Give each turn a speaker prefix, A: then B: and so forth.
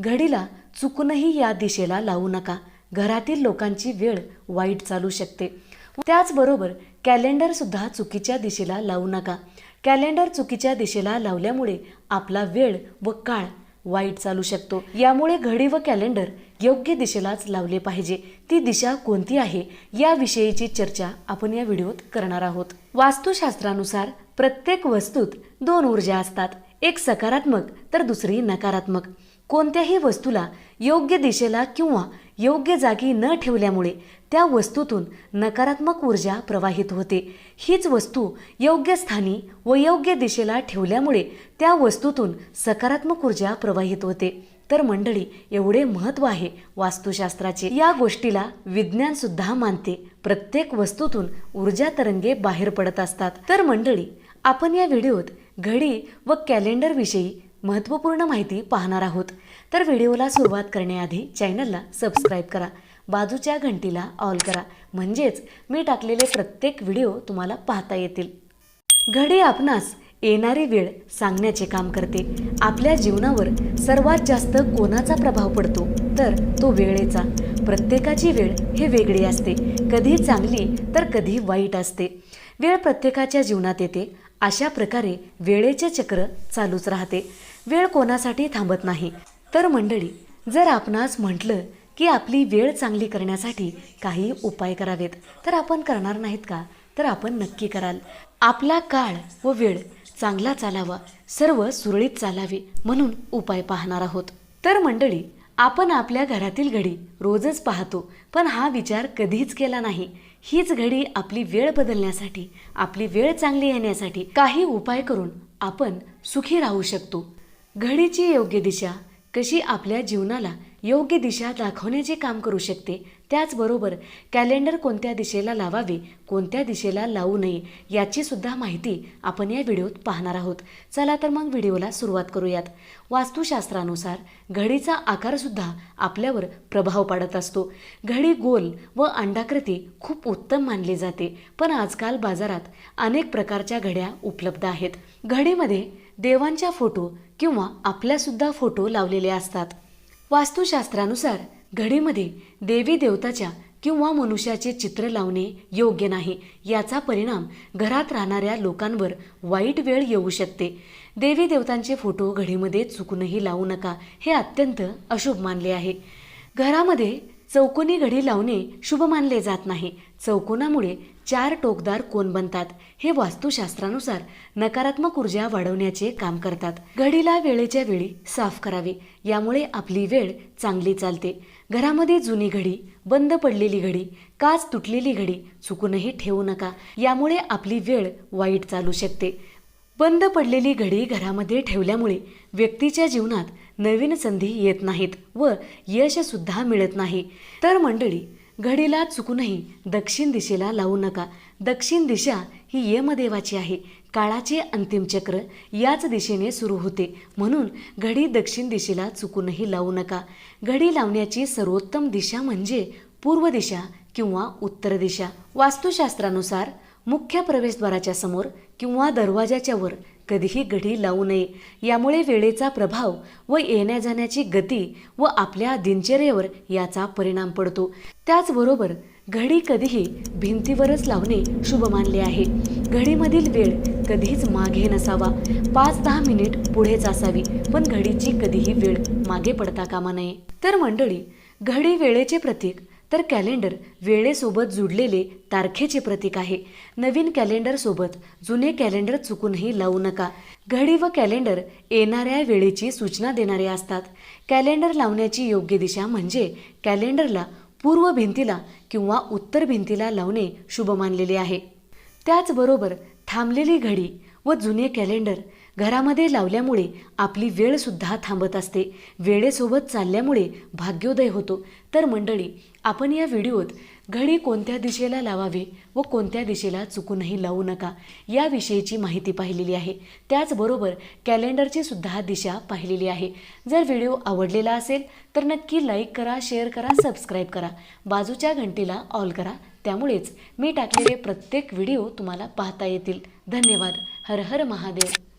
A: घडीला चुकूनही या दिशेला लावू नका. घरातील लोकांची वेळ वाईट चालू शकते. त्याचबरोबर कॅलेंडर सुद्धा चुकीच्या दिशेला लावू नका. कॅलेंडर चुकीच्या दिशेला लावल्यामुळे आपला वेळ व काळ वाईट चालू शकतो. यामुळे घडी व कॅलेंडर योग्य दिशेलाच लावले पाहिजे. ती दिशा कोणती आहे? याविषयीची चर्चा आपण या व्हिडिओत करणार आहोत. वास्तुशास्त्रानुसार प्रत्येक वस्तूत दोन ऊर्जा असतात. एक सकारात्मक तर दुसरी नकारात्मक. कोणत्याही वस्तूला योग्य दिशेला किंवा योग्य जागी न ठेवल्यामुळे त्या वस्तूतून नकारात्मक ऊर्जा प्रवाहित होते. हीच वस्तू योग्य स्थानी व योग्य दिशेला ठेवल्यामुळे त्या वस्तूतून सकारात्मक ऊर्जा प्रवाहित होते. तर मंडळी एवढे महत्त्व आहे वास्तुशास्त्राचे. या गोष्टीला विज्ञान सुद्धा मानते. प्रत्येक वस्तूतून ऊर्जा तरंगे बाहेर पडत असतात. तर मंडळी आपण या व्हिडिओत घडी व कॅलेंडर विषयी महत्त्वपूर्ण माहिती पाहणार आहोत. तर व्हिडिओला सुरुवात करण्याआधी चॅनलला सबस्क्राईब करा. बाजूच्या घंटीला ऑल करा. म्हणजेच मी टाकलेले प्रत्येक व्हिडिओ तुम्हाला पाहता येतील. घडी आपणास येणारी वेळ सांगण्याचे काम करते. आपल्या जीवनावर सर्वात जास्त कोणाचा प्रभाव पडतो? तर तो वेळेचा. प्रत्येकाची वेळ हे वेगळी असते. कधी चांगली तर कधी वाईट असते. वेळ प्रत्येकाच्या जीवनात येते. अशा प्रकारे वेळेचे चक्र चालूच राहते. वेळ कोणासाठी थांबत नाही. तर मंडळी जर आपणास म्हटलं की आपली वेळ चांगली करण्यासाठी काही उपाय करावेत तर आपण करणार नाहीत का? तर आपण नक्की कराल. आपला काळ व वेळ चांगला चालावा सर्व सुरळीत चालावे म्हणून उपाय पाहणार आहोत. तर मंडळी आपण आपल्या घरातील घडी रोजच पाहतो पण हा विचार कधीच केला नाही. हीच घडी आपली वेळ बदलण्यासाठी आपली वेळ चांगली येण्यासाठी काही उपाय करून आपण सुखी राहू शकतो. घडीची योग्य दिशा कशी आपल्या जीवनाला योग्य दिशा दाखवण्याचे काम करू शकते त्याचबरोबर कॅलेंडर कोणत्या दिशेला लावावे कोणत्या दिशेला लावू नये याची सुद्धा माहिती आपण या व्हिडिओत पाहणार आहोत. चला तर मग व्हिडिओला सुरुवात करूयात. वास्तुशास्त्रानुसार घडीचा आकारसुद्धा आपल्यावर प्रभाव पाडत असतो. घडी गोल व अंडाकृती खूप उत्तम मानली जाते पण आजकाल बाजारात अनेक प्रकारच्या घड्या उपलब्ध आहेत. घडीमध्ये देवांच्या फोटो किंवा आपल्यासुद्धा फोटो लावलेले असतात. वास्तुशास्त्रानुसार घडीमध्ये देवी देवताच्या किंवा मनुष्याचे चित्र लावणे योग्य नाही. याचा परिणाम घरात राहणाऱ्या लोकांवर वाईट वेळ येऊ शकते. देवी देवतांचे फोटो घडीमध्ये चुकूनही लावू नका हे अत्यंत अशुभ मानले आहे. घरामध्ये चौकोनी घडी लावणे शुभ मानले जात नाही. चौकोनामुळे चार टोकदार कोण बनतात हे वास्तुशास्त्रानुसार नकारात्मक ऊर्जा वाढवण्याचे काम करतात. घडीला वेळेच्या वेळी साफ करावे यामुळे आपली वेळ चांगली चालते. घरामध्ये जुनी घडी बंद पडलेली घडी काच तुटलेली घडी चुकूनही ठेवू नका. यामुळे आपली वेळ वाईट चालू शकते. बंद पडलेली घडी घरामध्ये ठेवल्यामुळे व्यक्तीच्या जीवनात नवीन संधी येत नाहीत व यशसुद्धा मिळत नाही. तर मंडळी घडीला चुकूनही दक्षिण दिशेला लावू नका. दक्षिण दिशा ही यमदेवाची आहे. काळाचे अंतिम चक्र याच दिशेने सुरू होते. म्हणून घडी दक्षिण दिशेला चुकूनही लावू नका. घडी लावण्याची सर्वोत्तम दिशा म्हणजे पूर्व दिशा किंवा उत्तर दिशा. वास्तुशास्त्रानुसार मुख्य प्रवेशद्वाराच्या समोर किंवा दरवाजाच्या वर कधीही घडी लावू नये. यामुळे वेळेचा प्रभाव व येण्या जाण्याची गती व आपल्या दिनचर्येवर याचा परिणाम पडतो. त्याचबरोबर घडी कधीही भिंतीवरच लावणे शुभ मानले आहे. घडीमधील वेळ कधीच मागे नसावा. पाच दहा मिनिट पुढेच असावी पण घडीची कधीही वेळ मागे पडता कामा नये. तर मंडळी घडी वेळेचे प्रतीक तर कॅलेंडर वेळेसोबत जुडलेले तारखेचे प्रतीक आहे. नवीन कॅलेंडरसोबत जुने कॅलेंडर चुकूनही लावू नका. घडी व कॅलेंडर येणाऱ्या वेळेची सूचना देणारे असतात. कॅलेंडर लावण्याची योग्य दिशा म्हणजे कॅलेंडरला पूर्व भिंतीला किंवा उत्तर भिंतीला लावणे शुभ मानलेले आहे. त्याचबरोबर थांबलेली घडी व जुने कॅलेंडर घरामध्ये लावल्यामुळे आपली वेळसुद्धा थांबत असते. वेळेसोबत चालल्यामुळे भाग्योदय होतो. तर मंडळी आपण या व्हिडिओत घडी कोणत्या दिशेला लावावे व कोणत्या दिशेला चुकूनही लावू नका याविषयीची माहिती पाहिलेली आहे. त्याचबरोबर कॅलेंडरची सुद्धा दिशा पाहिलेली आहे. जर व्हिडिओ आवडलेला असेल तर नक्की लाईक करा शेअर करा सबस्क्राईब करा. बाजूच्या घंटीला ऑल करा. त्यामुळेच मी टाकलेले प्रत्येक व्हिडिओ तुम्हाला पाहता येतील. धन्यवाद. हर हर महादेव.